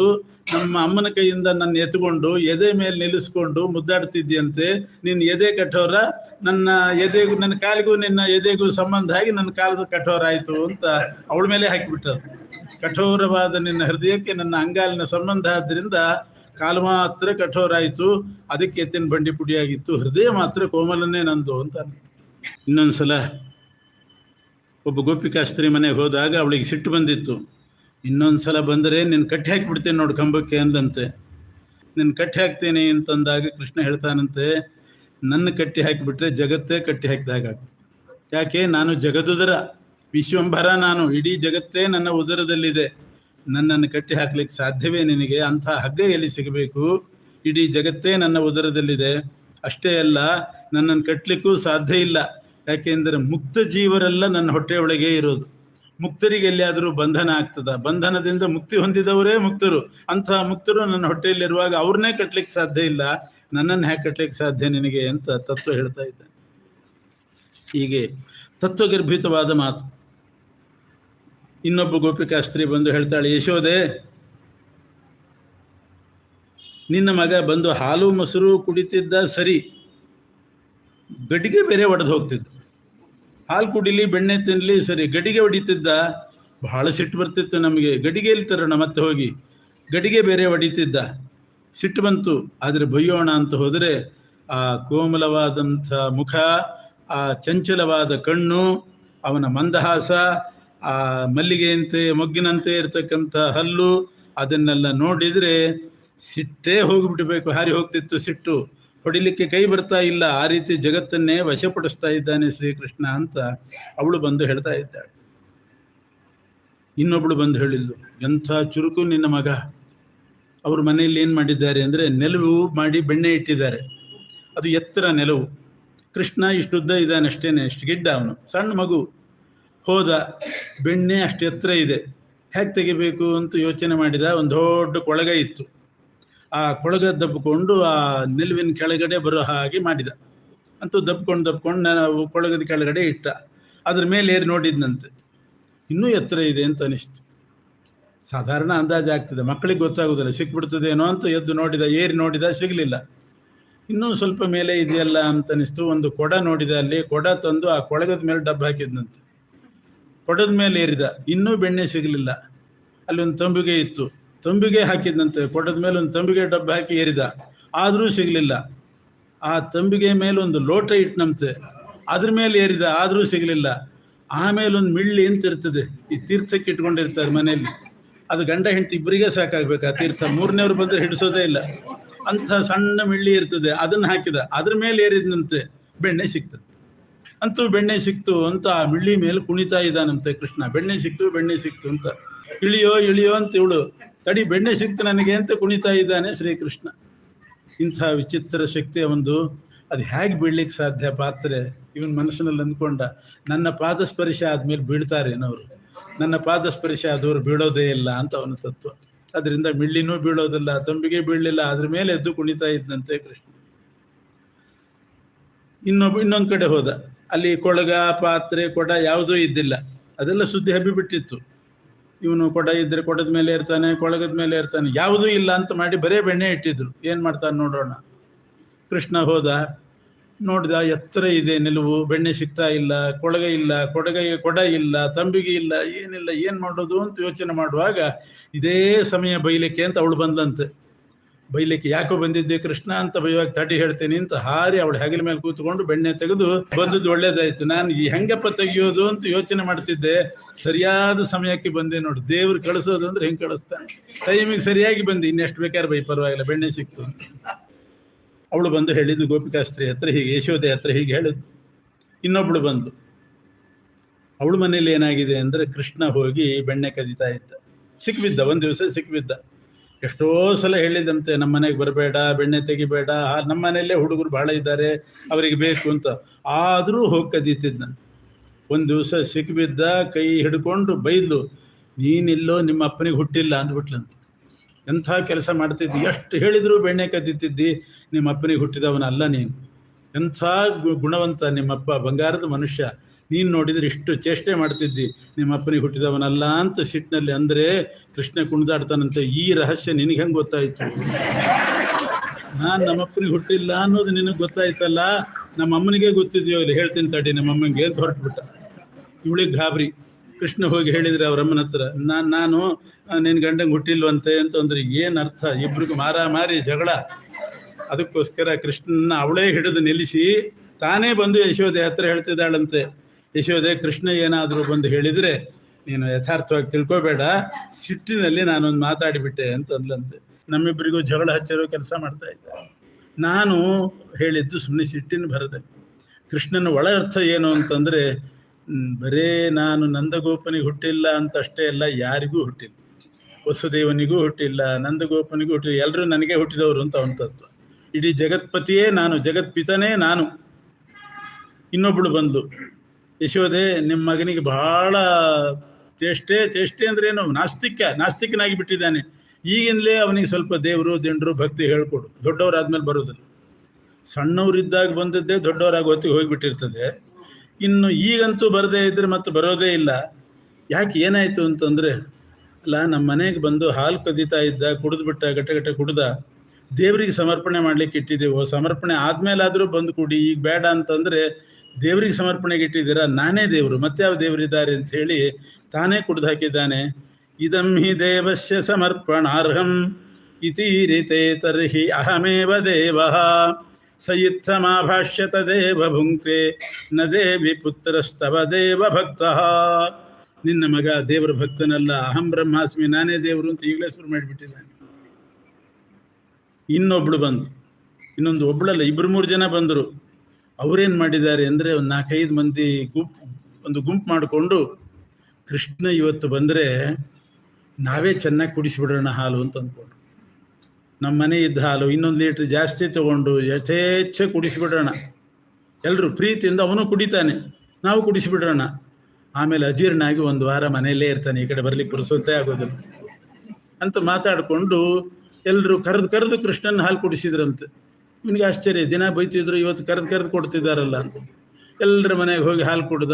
ನಮ್ಮ ಅಮ್ಮನ ಕೈಯಿಂದ ನನ್ನ ಎತ್ಕೊಂಡು ಎದೆ ಮೇಲೆ ನಿಲ್ಲಿಸ್ಕೊಂಡು ಮುದ್ದಾಡ್ತಿದ್ಯಂತೆ. ನಿನ್ನ ಎದೆ ಕಠೋರ, ನನ್ನ ಎದೆಗೂ, ನನ್ನ ಕಾಲಿಗೂ ನಿನ್ನ ಎದೆಗೂ ಸಂಬಂಧ ಆಗಿ ನನ್ನ ಕಾಲದ ಕಠೋರ ಆಯಿತು ಅಂತ ಅವಳ ಮೇಲೆ ಹಾಕಿಬಿಟ್ಟದು ಕಠೋರವಾದ ನಿನ್ನ ಹೃದಯಕ್ಕೆ ನನ್ನ ಅಂಗಾಲಿನ ಸಂಬಂಧ ಆದ್ದರಿಂದ ಕಾಲು ಮಾತ್ರ ಕಠೋರ ಆಯಿತು. ಅದಕ್ಕೆ ಎತ್ತಿನ ಬಂಡಿ ಪುಡಿಯಾಗಿತ್ತು. ಹೃದಯ ಮಾತ್ರ ಕೋಮಲನೇ ನಂದು ಅಂತ ಇನ್ನೊಂದು ಸಲ ಒಬ್ಬ ಗೋಪಿಕಾಸ್ತ್ರಿ ಮನೆಗೆ ಹೋದಾಗ ಅವಳಿಗೆ ಸಿಟ್ಟು ಬಂದಿತ್ತು. ಇನ್ನೊಂದು ಸಲ ಬಂದರೆ ನಿನ್ನ ಕಟ್ಟಿ ಹಾಕಿಬಿಡ್ತೇನೆ ನೋಡು ಕಂಬಕ್ಕೆ ಅಂದಂತೆ ನಿನ್ನ ಕಟ್ಟಿ ಹಾಕ್ತೇನೆ ಅಂತಂದಾಗ ಕೃಷ್ಣ ಹೇಳ್ತಾನಂತೆ, ನನ್ನ ಕಟ್ಟಿ ಹಾಕಿಬಿಟ್ರೆ ಜಗತ್ತೇ ಕಟ್ಟಿ ಹಾಕಿದಾಗ ಯಾಕೆ? ನಾನು ಜಗದುದರ, ವಿಶ್ವಂಭರ ನಾನು. ಇಡೀ ಜಗತ್ತೇ ನನ್ನ ಉದರದಲ್ಲಿದೆ. ನನ್ನನ್ನು ಕಟ್ಟಿ ಹಾಕ್ಲಿಕ್ಕೆ ಸಾಧ್ಯವೇ ನಿನಗೆ? ಅಂಥ ಹಗ್ಗ ಎಲ್ಲಿ ಸಿಗಬೇಕು? ಇಡೀ ಜಗತ್ತೇ ನನ್ನ ಉದರದಲ್ಲಿದೆ. ಅಷ್ಟೇ ಅಲ್ಲ, ನನ್ನನ್ನು ಕಟ್ಟಲಿಕ್ಕೂ ಸಾಧ್ಯ ಇಲ್ಲ. ಯಾಕೆಂದರೆ ಮುಕ್ತ ಜೀವರೆಲ್ಲ ನನ್ನ ಹೊಟ್ಟೆಯೊಳಗೆ ಇರೋದು. ಮುಕ್ತರಿಗೆ ಎಲ್ಲಿಯಾದರೂ ಬಂಧನ ಆಗ್ತದ. ಬಂಧನದಿಂದ ಮುಕ್ತಿ ಹೊಂದಿದವರೇ ಮುಕ್ತರು. ಅಂತಹ ಮುಕ್ತರು ನನ್ನ ಹೊಟ್ಟೆಯಲ್ಲಿರುವಾಗ ಅವ್ರನ್ನೇ ಕಟ್ಲಿಕ್ಕೆ ಸಾಧ್ಯ ಇಲ್ಲ. ನನ್ನನ್ನು ಹ್ಯಾ ಕಟ್ಲಿಕ್ಕೆ ಸಾಧ್ಯ ನಿನಗೆ ಅಂತ ತತ್ವ ಹೇಳ್ತಾ ಇದ್ದಾನೆ. ಹೀಗೆ ತತ್ವಗರ್ಭಿತವಾದ ಮಾತು. ಇನ್ನೊಬ್ಬ ಗೋಪಿಕಾಸ್ತ್ರೀ ಬಂದು ಹೇಳ್ತಾಳೆ ಯಶೋದೆ ನಿನ್ನ ಮಗ ಬಂದು ಹಾಲು, ಮೊಸರು ಕುಡಿತಿದ್ದ ಸರಿ, ಗಡಿಗೆ ಬೇರೆ ಒಡೆದು ಹೋಗ್ತಿದ್ದ. ಹಾಲು ಕುಡಿಲಿ, ಬೆಣ್ಣೆ ತಿನ್ನಲಿ ಸರಿ, ಗಡಿಗೆ ಹೊಡಿತಿದ್ದ ಬಹಳ ಸಿಟ್ಟು ಬರ್ತಿತ್ತು ನಮಗೆ. ಗಡಿಗೆಯಲ್ಲಿ ತರೋಣ, ಮತ್ತೆ ಹೋಗಿ. ಗಡಿಗೆ ಬೇರೆ ಹೊಡಿತಿದ್ದ. ಸಿಟ್ಟು ಬಂತು. ಆದರೆ ಬೈಯೋಣ ಅಂತ ಹೋದರೆ ಆ ಕೋಮಲವಾದಂಥ ಮುಖ, ಆ ಚಂಚಲವಾದ ಕಣ್ಣು, ಅವನ ಮಂದಹಾಸ, ಆ ಮಲ್ಲಿಗೆಯಂತೆ, ಮೊಗ್ಗಿನಂತೆ ಇರತಕ್ಕಂಥ ಹಲ್ಲು, ಅದನ್ನೆಲ್ಲ ನೋಡಿದರೆ ಸಿಟ್ಟೇ ಹೋಗಿಬಿಡಬೇಕು, ಹಾರಿ ಹೋಗ್ತಿತ್ತು ಸಿಟ್ಟು. ಹೊಡಿಲಿಕ್ಕೆ ಕೈ ಬರ್ತಾ ಇಲ್ಲ, ಆ ರೀತಿ ಜಗತ್ತನ್ನೇ ವಶಪಡಿಸ್ತಾ ಇದ್ದಾನೆ ಶ್ರೀಕೃಷ್ಣ ಅಂತ ಅವಳು ಬಂದು ಹೇಳ್ತಾ ಇದ್ದಾಳೆ. ಇನ್ನೊಬ್ಳು ಬಂದು ಹೇಳಿದ್ಲು, ಎಂಥ ಚುರುಕು ನಿನ್ನ ಮಗ. ಅವ್ರ ಮನೆಯಲ್ಲಿ ಏನು ಮಾಡಿದ್ದಾರೆ ಅಂದರೆ ನೆಲವು ಮಾಡಿ ಬೆಣ್ಣೆ ಇಟ್ಟಿದ್ದಾರೆ. ಅದು ಎತ್ತರ ನೆಲವು. ಕೃಷ್ಣ ಇಷ್ಟುದ್ದ ಇದ್ದಾನೆ ಅಷ್ಟೇನೆ ಅಷ್ಟು ಗಿಡ್ಡ ಅವನು, ಸಣ್ಣ ಮಗು. ಹೋದ, ಬೆಣ್ಣೆ ಅಷ್ಟು ಎತ್ತರ ಇದೆ. ಹೇಗೆ ತೆಗಿಬೇಕು ಅಂತ ಯೋಚನೆ ಮಾಡಿದ, ಒಂದು ದೊಡ್ಡ ಕೊಳಗ ಇತ್ತು. ಆ ಕೊಳಗ ದಬ್ಬಿಕೊಂಡು ಆ ನಿಲುವಿನ ಕೆಳಗಡೆ ಬರೋ ಹಾಗೆ ಮಾಡಿದ. ಅಂತೂ ದಬ್ಕೊಂಡು ದಬ್ಕೊಂಡು ನಾನು ಕೊಳಗದ ಕೆಳಗಡೆ ಇಟ್ಟ. ಅದ್ರ ಮೇಲೆ ಏರಿ ನೋಡಿದ್ನಂತೆ. ಇನ್ನೂ ಎತ್ತರ ಇದೆ ಅಂತ ಅನಿಸ್ತು. ಸಾಧಾರಣ ಅಂದಾಜು ಆಗ್ತದೆ. ಮಕ್ಕಳಿಗೆ ಗೊತ್ತಾಗೋದಿಲ್ಲ. ಸಿಕ್ಬಿಡ್ತದೇನೋ ಅಂತ ಎದ್ದು ನೋಡಿದ, ಏರಿ ನೋಡಿದ ಸಿಗಲಿಲ್ಲ. ಇನ್ನೂ ಸ್ವಲ್ಪ ಮೇಲೆ ಇದೆಯಲ್ಲ ಅಂತ ಅನಿಸ್ತು. ಒಂದು ಕೊಡ ನೋಡಿದ ಅಲ್ಲಿ. ಕೊಡ ತಂದು ಆ ಕೊಳಗದ ಮೇಲೆ ಡಬ್ಬ ಹಾಕಿದ್ನಂತೆ. ಕೊಡದ ಮೇಲೆ ಏರಿದ. ಇನ್ನೂ ಬೆಣ್ಣೆ ಸಿಗಲಿಲ್ಲ. ಅಲ್ಲಿ ಒಂದು ತಂಬಿಗೆ ಇತ್ತು. ತಂಬಿಗೆ ಹಾಕಿದ್ನಂತೆ, ಕೊಟ್ಟದ ಮೇಲೆ ಒಂದು ತಂಬಿಗೆ ಡಬ್ಬ ಹಾಕಿ ಏರಿದ. ಆದರೂ ಸಿಗಲಿಲ್ಲ. ಆ ತಂಬಿಗೆ ಮೇಲೆ ಒಂದು ಲೋಟ ಇಟ್ಟನಂತೆ ಅದ್ರ ಮೇಲೆ ಏರಿದ, ಆದರೂ ಸಿಗಲಿಲ್ಲ. ಆಮೇಲೆ ಒಂದು ಮಿಳ್ಳಿ ಅಂತ ಇರ್ತದೆ. ಈ ತೀರ್ಥಕ್ಕೆ ಇಟ್ಕೊಂಡಿರ್ತಾರೆ ಮನೆಯಲ್ಲಿ. ಅದು ಗಂಡ ಹೆಂಡತಿ ಇಬ್ಬರಿಗೆ ಸಾಕಾಗ್ಬೇಕು ಆ ತೀರ್ಥ. ಮೂರನೇವ್ರು ಬಂದರೆ ಹಿಡಿಸೋದೇ ಇಲ್ಲ. ಅಂಥ ಸಣ್ಣ ಮಿಳ್ಳಿ ಇರ್ತದೆ. ಅದನ್ನು ಹಾಕಿದ. ಅದ್ರ ಮೇಲೆ ಏರಿದಂತೆ ಬೆಣ್ಣೆ ಸಿಕ್ತದೆ. ಅಂತೂ ಬೆಣ್ಣೆ ಸಿಕ್ತು ಅಂತ ಆ ಮಿಳ್ಳಿ ಮೇಲೆ ಕುಣಿತಾ ಇದ್ದಾನಂತೆ ಕೃಷ್ಣ. ಬೆಣ್ಣೆ ಸಿಕ್ತು ಬೆಣ್ಣೆ ಸಿಕ್ತು ಅಂತ. ಇಳಿಯೋ ಇಳಿಯೋ ಅಂತ ಇವಳು ತಡಿ ಬೆಣ್ಣೆ ಸಿಕ್ತು ನನಗೆ ಅಂತ ಕುಣಿತಾ ಇದ್ದಾನೆ ಶ್ರೀಕೃಷ್ಣ. ಇಂಥ ವಿಚಿತ್ರ ಶಕ್ತಿಯ ಒಂದು ಅದು ಹೇಗೆ ಬೀಳ್ಲಿಕ್ಕೆ ಸಾಧ್ಯ ಪಾತ್ರೆ? ಇವನ್ ಮನಸ್ಸಿನಲ್ಲಿ ಅಂದ್ಕೊಂಡ, ನನ್ನ ಪಾದ ಸ್ಪರ್ಶ ಆದ್ಮೇಲೆ ಬೀಳ್ತಾರೇನವರು ನನ್ನ ಪಾದಸ್ಪರ್ಶ ಆದವರು ಬೀಳೋದೇ ಇಲ್ಲ ಅಂತ ಅವನ ತತ್ವ. ಅದರಿಂದ ಮಿಳ್ಳಿನೂ ಬೀಳೋದಿಲ್ಲ, ತಂಬಿಗೆ ಬೀಳಲಿಲ್ಲ ಅದ್ರ ಮೇಲೆ ಎದ್ದು ಕುಣಿತಾ ಇದ್ದಂತೆ ಕೃಷ್ಣ. ಇನ್ನೊಬ್ಬ, ಇನ್ನೊಂದು ಕಡೆ ಹೋದ. ಅಲ್ಲಿ ಕೊಳಗ, ಪಾತ್ರೆ, ಕೊಡ ಯಾವುದೂ ಇದ್ದಿಲ್ಲ. ಅದೆಲ್ಲ ಸುದ್ದಿ ಹಬ್ಬಿಬಿಟ್ಟಿತ್ತು. ಇವನು ಕೊಡ ಇದ್ರೆ ಕೊಡದ ಮೇಲೆ ಇರ್ತಾನೆ ಕೊಳಗದ ಮೇಲೆ ಇರ್ತಾನೆ ಯಾವುದೂ ಇಲ್ಲ ಅಂತ ಮಾಡಿ ಬರೇ ಬೆಣ್ಣೆ ಇಟ್ಟಿದ್ರು. ಏನು ಮಾಡ್ತಾನೆ ನೋಡೋಣ. ಕೃಷ್ಣ ಹೋದ, ನೋಡಿದ ಎತ್ತರ ಇದೆ ನಿಲುವು, ಬೆಣ್ಣೆ ಸಿಗ್ತಾ ಇಲ್ಲ, ಕೊಳಗ ಇಲ್ಲ, ಕೊಡಗ, ಕೊಡ ಇಲ್ಲ, ತಂಬಿಗೆ ಇಲ್ಲ, ಏನಿಲ್ಲ, ಏನು ಮಾಡೋದು ಅಂತ ಯೋಚನೆ ಮಾಡುವಾಗ ಇದೇ ಸಮಯ ಬೈಲಿಕ್ಕೆ ಅಂತ ಅವಳು ಬಂದಂತೆ ಬೈಲಿಕ್ಕೆ ಯಾಕೋ ಬಂದಿದ್ದೆ, ಕೃಷ್ಣ ಅಂತ ಬೈವಾಗ ತಡಿ ಹೇಳ್ತೇನೆ ಅಂತ ಹಾರಿ ಅವಳು ಹೆಗಲ ಮೇಲೆ ಕೂತ್ಕೊಂಡು ಬೆಣ್ಣೆ ತೆಗೆದು ಬಂದದ್ದು ಒಳ್ಳೇದಾಯ್ತು. ನಾನು ಈ ಹೆಂಗಪ್ಪ ತೆಗಿಯೋದು ಅಂತ ಯೋಚನೆ ಮಾಡ್ತಿದ್ದೆ. ಸರಿಯಾದ ಸಮಯಕ್ಕೆ ಬಂದೆ ನೋಡು. ದೇವ್ರು ಕಳಿಸೋದು ಅಂದ್ರೆ ಹೆಂಗೆ ಕಳಿಸ್ತಾನೆ? ಟೈಮಿಗೆ ಸರಿಯಾಗಿ ಬಂದು. ಇನ್ನೆಷ್ಟು ಬೇಕಾದ್ರೆ ಬೈ, ಪರವಾಗಿಲ್ಲ, ಬೆಣ್ಣೆ ಸಿಕ್ತು ಅವಳು ಬಂದು ಹೇಳಿದ್ದು ಗೋಪಿಕಾಸ್ತ್ರಿ ಹತ್ರ ಹೀಗೆ ಯಶೋದೆ ಹತ್ರ ಹೀಗೆ ಹೇಳಿದ್ದು. ಇನ್ನೊಬ್ಳು ಬಂದು, ಅವಳ ಮನೇಲಿ ಏನಾಗಿದೆ ಅಂದರೆ ಕೃಷ್ಣ ಹೋಗಿ ಬೆಣ್ಣೆ ಕದಿತಾ ಇದ್ದ. ಸಿಕ್ಬಿದ್ದ, ಒಂದು ದಿವಸ ಸಿಕ್ಬಿದ್ದ. ಎಷ್ಟೋ ಸಲ ಹೇಳಿದಂತೆ, ನಮ್ಮ ಮನೆಗೆ ಬರಬೇಡ, ಬೆಣ್ಣೆ ತೆಗಿಬೇಡ, ನಮ್ಮ ಮನೆಯಲ್ಲೇ ಹುಡುಗರು ಭಾಳ ಇದ್ದಾರೆ, ಅವರಿಗೆ ಬೇಕು ಅಂತ. ಆದರೂ ಹೋಗಿ ಕದೀತಿದ್ದಂತೆ ಒಂದು ದಿವಸ ಸಿಕ್ಕಿಬಿದ್ದ ಕೈ ಹಿಡ್ಕೊಂಡು ಬೈದ್ಲು, ನೀನಿಲ್ಲೋ, ನಿಮ್ಮ ಅಪ್ಪನಿಗೆ ಹುಟ್ಟಿಲ್ಲ ಅಂದ್ಬಿಟ್ಲಂತೆ. ಎಂಥ ಕೆಲಸ ಮಾಡ್ತಿದ್ದಿ? ಎಷ್ಟು ಹೇಳಿದರೂ ಬೆಣ್ಣೆ ಕದೀತಿದ್ದಿ ನಿಮ್ಮ ಅಪ್ಪನಿಗೆ ಹುಟ್ಟಿದವನಲ್ಲ ನೀನು. ಎಂಥ ಗುಣವಂತ ನಿಮ್ಮಪ್ಪ, ಬಂಗಾರದ ಮನುಷ್ಯ. ನೀನು ನೋಡಿದರೆ ಇಷ್ಟು ಚೇಷ್ಟೆ ಮಾಡ್ತಿದ್ದಿ ನಿಮ್ಮ ಅಪ್ಪನಿಗೆ ಹುಟ್ಟಿದವನಲ್ಲ ಅಂತ ಸಿಟ್ಟಿನಲ್ಲಿ ಅಂದರೆ ಕೃಷ್ಣ ಕುಣಿದಾಡ್ತಾನಂತೆ, ಈ ರಹಸ್ಯ ನಿನಗೆ ಹೆಂಗೆ ಗೊತ್ತಾಯಿತು? ನಾನು ನಮ್ಮಪ್ಪನಿಗೆ ಹುಟ್ಟಿಲ್ಲ ಅನ್ನೋದು ನಿನಗೆ ಗೊತ್ತಾಯ್ತಲ್ಲ ನಮ್ಮ ಅಮ್ಮನಿಗೆ ಗೊತ್ತಿದೆಯೋ ಇಲ್ಲಿ, ಹೇಳ್ತೀನಿ ತಡಿ ನಮ್ಮ ಅಮ್ಮನಿಗೆ ಅಂತ ಹೊರಟ್ಬಿಟ್ಟ. ಇವಳಿಗೆ ಗಾಬರಿ. ಕೃಷ್ಣ ಹೋಗಿ ಹೇಳಿದರೆ ಅವ್ರ ಅಮ್ಮನ ಹತ್ರ, ನಾನು ನಾನು ನಿನ್ನ ಗಂಡಂಗೆ ಹುಟ್ಟಿಲ್ವಂತೆ ಅಂತಂದ್ರೆ ಏನು ಅರ್ಥ? ಇಬ್ರಿಗೂ ಮಾರ ಮಾರಿ ಜಗಳ. ಅದಕ್ಕೋಸ್ಕರ ಕೃಷ್ಣನ ಅವಳೇ ಹಿಡಿದು ನಿಲ್ಲಿಸಿ, ತಾನೇ ಬಂದು ಯಶೋದೆ ಹತ್ರ ಹೇಳ್ತಿದ್ದಾಳಂತೆ. ಯಶೋದೆ ಕೃಷ್ಣ ಏನಾದರೂ ಬಂದು ಹೇಳಿದರೆ ನೀನು ಯಥಾರ್ಥವಾಗಿ ತಿಳ್ಕೊಬೇಡ. ಸಿಟ್ಟಿನಲ್ಲಿ ನಾನೊಂದು ಮಾತಾಡಿಬಿಟ್ಟೆ ಅಂತ ಅಂದ್ಲಂತೆ ನಮ್ಮಿಬ್ಬರಿಗೂ ಜಗಳ ಹಚ್ಚಿರೋ ಕೆಲಸ ಮಾಡ್ತಾ ಇದ್ದ. ನಾನು ಹೇಳಿದ್ದು ಸುಮ್ಮನೆ ಸಿಟ್ಟಿನ ಬರದೆ ಕೃಷ್ಣನ ಒಳ ಅರ್ಥ ಏನು ಅಂತಂದರೆ ಬರೇ ನಾನು ನಂದಗೋಪನಿಗೆ ಹುಟ್ಟಿಲ್ಲ ಅಂತಷ್ಟೇ ಅಲ್ಲ, ಯಾರಿಗೂ ಹುಟ್ಟಿಲ್ಲ. ವಸುದೇವನಿಗೂ ಹುಟ್ಟಿಲ್ಲ, ನಂದಗೋಪನಿಗೂ ಹುಟ್ಟಿಲ್ಲ ಎಲ್ಲರೂ ನನಗೆ ಹುಟ್ಟಿದವರು ಅಂತ ಅವನ ತತ್ವ. ಇಡೀ ಜಗತ್ಪತಿಯೇ ನಾನು, ಜಗತ್ಪಿತನೇ ನಾನು. ಇನ್ನೊಬ್ಬಳು ಬಂದ್ಲು. ಯಶೋದೆ ನಿಮ್ಮ ಮಗನಿಗೆ ಬಹಳ ಚೇಷ್ಟೆ ಚೇಷ್ಟೆ ಅಂದ್ರೆ ಏನು? ನಾಸ್ತಿಕ, ನಾಸ್ತಿಕನಾಗಿ ಬಿಟ್ಟಿದ್ದಾನೆ. ಈಗಿಂದಲೇ ಅವನಿಗೆ ಸ್ವಲ್ಪ ದೇವರು, ದಿಂಡ್ರು, ಭಕ್ತಿ ಹೇಳ್ಕೊಡು. ದೊಡ್ಡವರಾದ್ಮೇಲೆ ಬರೋದಿಲ್ಲ ಸಣ್ಣವರಿದ್ದಾಗ ಬಂದದ್ದೇ ದೊಡ್ಡವರಾಗಿ ಹೊತ್ತಿಗೆ ಹೋಗಿಬಿಟ್ಟಿರ್ತದೆ. ಇನ್ನು ಈಗಂತೂ ಬರದೇ ಇದ್ರೆ ಮತ್ತೆ ಬರೋದೇ ಇಲ್ಲ. ಯಾಕೆ ಏನಾಯಿತು ಅಂತಂದರೆ, ಅಲ್ಲ, ನಮ್ಮ ಮನೆಗೆ ಬಂದು ಹಾಲು ಕದೀತಾ ಇದ್ದ ಕುಡಿದ್ಬಿಟ್ಟ ಗಟ್ಟೆ ಕುಡ್ದ, ದೇವರಿಗೆ ಸಮರ್ಪಣೆ ಮಾಡ್ಲಿಕ್ಕೆ ಇಟ್ಟಿದ್ದೇವೋ? ಸಮರ್ಪಣೆ ಆದಮೇಲಾದರೂ ಬಂದು ಕೊಡಿ, ಈಗ ಬೇಡ ಅಂತಂದರೆ ದೇವರಿಗೆ ಸಮರ್ಪಣೆಗೆ ಇಟ್ಟಿದ್ದೀರಾ? ನಾನೇ ದೇವರು, ಮತ್ತೆ ಯಾವ ದೇವರಿದ್ದಾರೆ ಅಂತ ಹೇಳಿ ತಾನೇ ಕುಡ್ದು ಹಾಕಿದ್ದಾನೆ. ಇದಂ ಹಿ ದೇವಸ್ಯ ಸಮರ್ಪಣಾರ್ಹಂ ಇತೀರಿತೆ ತರ್ಹಿ ಅಹಮೇವ ದೇವ. ಸ ಇತ್ತಮಾಭಾಷ್ಯತ ದೇವ ಭುಂಕ್ತೆ, ನ ದೇವಿ ಪುತ್ರಸ್ತವ ದೇವ ಭಕ್ತಃ. ನಿನ್ನ ಮಗ ದೇವರ ಭಕ್ತನಲ್ಲ, ಅಹಂ ಬ್ರಹ್ಮಾಸ್ಮಿ, ನಾನೇ ದೇವರು ಅಂತ ಈಗಲೇ ಶುರು ಮಾಡಿಬಿಟ್ಟಿದ್ದಾನೆ. ಇನ್ನೊಬ್ಳು ಬಂದು ಇನ್ನೊಂದು ಒಬ್ಳಲ್ಲ ಇಬ್ಬರು ಮೂರು ಜನ ಬಂದರು. ಅವರೇನು ಮಾಡಿದ್ದಾರೆ ಅಂದರೆ ಒಂದು ನಾಲ್ಕೈದು ಮಂದಿ ಗುಂಪು, ಒಂದು ಗುಂಪು ಮಾಡಿಕೊಂಡು ಕೃಷ್ಣ ಇವತ್ತು ಬಂದರೆ ನಾವೇ ಚೆನ್ನಾಗಿ ಕುಡಿಸಿಬಿಡೋಣ ಹಾಲು ಅಂತ ಅಂದ್ಕೊಂಡು. ನಮ್ಮ ಮನೆ ಇದ್ದ ಹಾಲು ಇನ್ನೊಂದು ಲೀಟ್ರ್ ಜಾಸ್ತಿ ತೊಗೊಂಡು ಯಥೇಚ್ಛ ಕುಡಿಸಿಬಿಡೋಣ. ಎಲ್ಲರೂ ಪ್ರೀತಿಯಿಂದ ಅವನು ಕುಡಿತಾನೆ, ನಾವು ಕುಡಿಸಿಬಿಡೋಣ. ಆಮೇಲೆ ಅಜೀರ್ಣ ಆಗಿ ಒಂದು ವಾರ ಮನೆಯಲ್ಲೇ ಇರ್ತಾನೆ, ಈ ಕಡೆ ಬರ್ಲಿಕ್ಕೆ ಪುರುಸೊತ್ತೇ ಆಗೋದಿಲ್ಲ ಅಂತ ಮಾತಾಡಿಕೊಂಡು ಎಲ್ಲರೂ ಕರೆದು ಕರೆದು ಕೃಷ್ಣನ ಹಾಲು ಕುಡಿಸಿದ್ರಂತೆ. ನಿನಗೆ ಆಶ್ಚರ್ಯ, ದಿನ ಬೈತಿದ್ರು, ಇವತ್ತು ಕರೆದು ಕರೆದು ಕೊಡ್ತಿದ್ದಾರಲ್ಲ ಅಂತ. ಎಲ್ಲರ ಮನೆಗೆ ಹೋಗಿ ಹಾಲು ಕುಡ್ದ,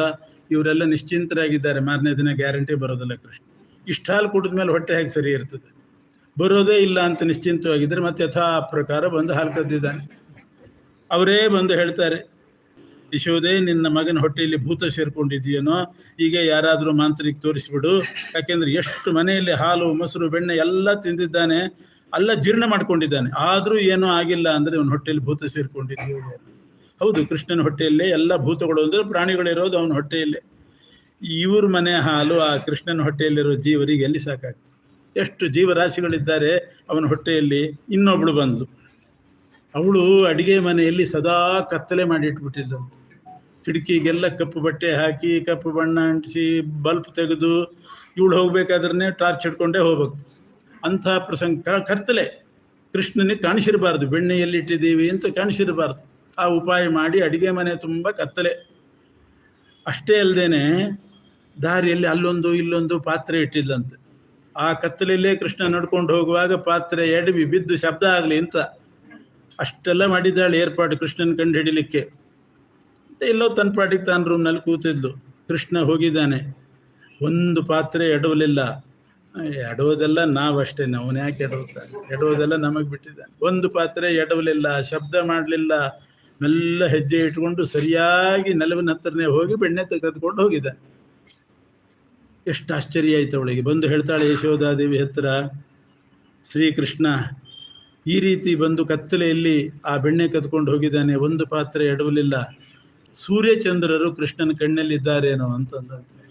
ಇವರೆಲ್ಲ ನಿಶ್ಚಿಂತರಾಗಿದ್ದಾರೆ. ಮಾರನೇ ದಿನ ಗ್ಯಾರಂಟಿ ಬರೋದಿಲ್ಲ ಕೃಷ್ಣ. ಇಷ್ಟು ಹಾಲು ಕುಡಿದ ಮೇಲೆ ಹೊಟ್ಟೆ ಹೇಗೆ ಸರಿ ಇರ್ತದೆ? ಬರೋದೇ ಇಲ್ಲ ಅಂತ ನಿಶ್ಚಿಂತವಾಗಿದ್ದರೆ ಮತ್ತೆ ಯಥಾ ಪ್ರಕಾರ ಬಂದು ಹಾಲು ಕದ್ದಿದ್ದಾನೆ. ಅವರೇ ಬಂದು ಹೇಳ್ತಾರೆ ಯಶೋದೆ ನಿನ್ನ ಮಗನ ಹೊಟ್ಟೆಯಲ್ಲಿ ಭೂತ ಸೇರ್ಕೊಂಡಿದೆಯೇನೋ ಈಗ ಯಾರಾದರೂ ಮಾಂತ್ರಿಕ ತೋರಿಸ್ಬಿಡು. ಯಾಕೆಂದ್ರೆ ಎಷ್ಟು ಮನೆಯಲ್ಲಿ ಹಾಲು, ಮೊಸರು, ಬೆಣ್ಣೆ ಎಲ್ಲ ತಿಂದಿದ್ದಾನೆ. ಎಲ್ಲ ಜೀರ್ಣ ಮಾಡ್ಕೊಂಡಿದ್ದಾನೆ. ಆದರೂ ಏನೂ ಆಗಿಲ್ಲ ಅಂದರೆ ಅವನ ಹೊಟ್ಟೆಯಲ್ಲಿ ಭೂತ ಸೇರ್ಕೊಂಡಿದೆಯೋ ಹೌದು, ಕೃಷ್ಣನ ಹೊಟ್ಟೆಯಲ್ಲೇ ಎಲ್ಲ ಭೂತಗಳು ಅಂದರೆ ಪ್ರಾಣಿಗಳಿರೋದು ಅವನ ಹೊಟ್ಟೆಯಲ್ಲೇ. ಇವ್ರ ಮನೆ ಹಾಲು ಆ ಕೃಷ್ಣನ ಹೊಟ್ಟೆಯಲ್ಲಿರೋ ಜೀವರಿಗೆ ಎಲ್ಲಿ ಸಾಕಾಗ್ತದೆ? ಎಷ್ಟು ಜೀವರಾಶಿಗಳಿದ್ದಾರೆ ಅವನ ಹೊಟ್ಟೆಯಲ್ಲಿ? ಇನ್ನೊಬ್ಳು ಬಂದ್ಲು. ಅವಳು ಅಡಿಗೆ ಮನೆಯಲ್ಲಿ ಸದಾ ಕತ್ತಲೆ ಮಾಡಿ ಇಟ್ಬಿಟ್ಟಿದ್ದಳು ಕಿಟಕಿಗೆಲ್ಲ ಕಪ್ಪು ಬಟ್ಟೆ ಹಾಕಿ, ಕಪ್ಪು ಬಣ್ಣ ಅಂಟಿಸಿ, ಬಲ್ಬ್ ತೆಗೆದು, ಇವಳು ಹೋಗ್ಬೇಕಾದ್ರೆ ಟಾರ್ಚ್ ಹಿಡ್ಕೊಂಡೇ ಹೋಗ್ಬೇಕು. ಅಂಥ ಪ್ರಸಂಗ ಕತ್ತಲೆ ಕೃಷ್ಣನಿಗೆ ಕಾಣಿಸಿರಬಾರ್ದು, ಬೆಣ್ಣೆಯಲ್ಲಿ ಇಟ್ಟಿದ್ದೀವಿ ಅಂತ ಕಾಣಿಸಿರಬಾರ್ದು. ಆ ಉಪಾಯ ಮಾಡಿ ಅಡುಗೆ ಮನೆ ತುಂಬ ಕತ್ತಲೆ. ಅಷ್ಟೇ ಅಲ್ಲದೇ ದಾರಿಯಲ್ಲಿ ಅಲ್ಲೊಂದು ಇಲ್ಲೊಂದು ಪಾತ್ರೆ ಇಟ್ಟಿದ್ದಂತೆ ಆ ಕತ್ತಲೆಯಲ್ಲೇ ಕೃಷ್ಣ ನಡ್ಕೊಂಡು ಹೋಗುವಾಗ ಪಾತ್ರೆ ಎಡವಿ ಬಿದ್ದು ಶಬ್ದ ಆಗಲಿ ಅಂತ. ಅಷ್ಟೆಲ್ಲ ಮಾಡಿದ್ದಾಳೆ ಏರ್ಪಾಡು ಕೃಷ್ಣನ ಕಂಡು ಹಿಡಿಲಿಕ್ಕೆ. ಎಲ್ಲೋ ತನ್ನ ಪಾಟಿಗೆ ತಾನು ರೂಮ್ನಲ್ಲಿ ಕೂತಿದ್ಲು. ಕೃಷ್ಣ ಹೋಗಿದ್ದಾನೆ. ಒಂದು ಪಾತ್ರೆ ಎಡವಲಿಲ್ಲ. ಎಡವೋದೆಲ್ಲ ನಾವಷ್ಟೇ ಅವನು ಯಾಕೆ ಎಡವುತ್ತಾನೆ ಎಡುವುದೆಲ್ಲ ನಮಗೆ ಬಿಟ್ಟಿದ್ದಾನೆ. ಒಂದು ಪಾತ್ರೆ ಎಡವಲಿಲ್ಲ, ಶಬ್ದ ಮಾಡಲಿಲ್ಲ, ಮೆಲ್ಲ ಹೆಜ್ಜೆ ಇಟ್ಕೊಂಡು ಸರಿಯಾಗಿ ನೆಲವಿನ ಹತ್ರನೇ ಹೋಗಿ ಬೆಣ್ಣೆ ತೆಗೆದುಕೊಂಡು ಹೋಗಿದ್ದಾನೆ. ಎಷ್ಟು ಆಶ್ಚರ್ಯ ಆಯ್ತು ಅವಳಿಗೆ. ಬಂದು ಹೇಳ್ತಾಳೆ ಯಶೋಧಾದೇವಿ ಹತ್ರ ಶ್ರೀಕೃಷ್ಣ ಈ ರೀತಿ ಬಂದು ಕತ್ತಲೆಯಲ್ಲಿ ಆ ಬೆಣ್ಣೆ ಕದ್ಕೊಂಡು ಹೋಗಿದ್ದಾನೆ, ಒಂದು ಪಾತ್ರೆ ಎಡವಲಿಲ್ಲ, ಸೂರ್ಯಚಂದ್ರರು ಕೃಷ್ಣನ ಕಣ್ಣಲ್ಲಿದ್ದಾರೇನೋ ಅಂತಂದಂತೆ.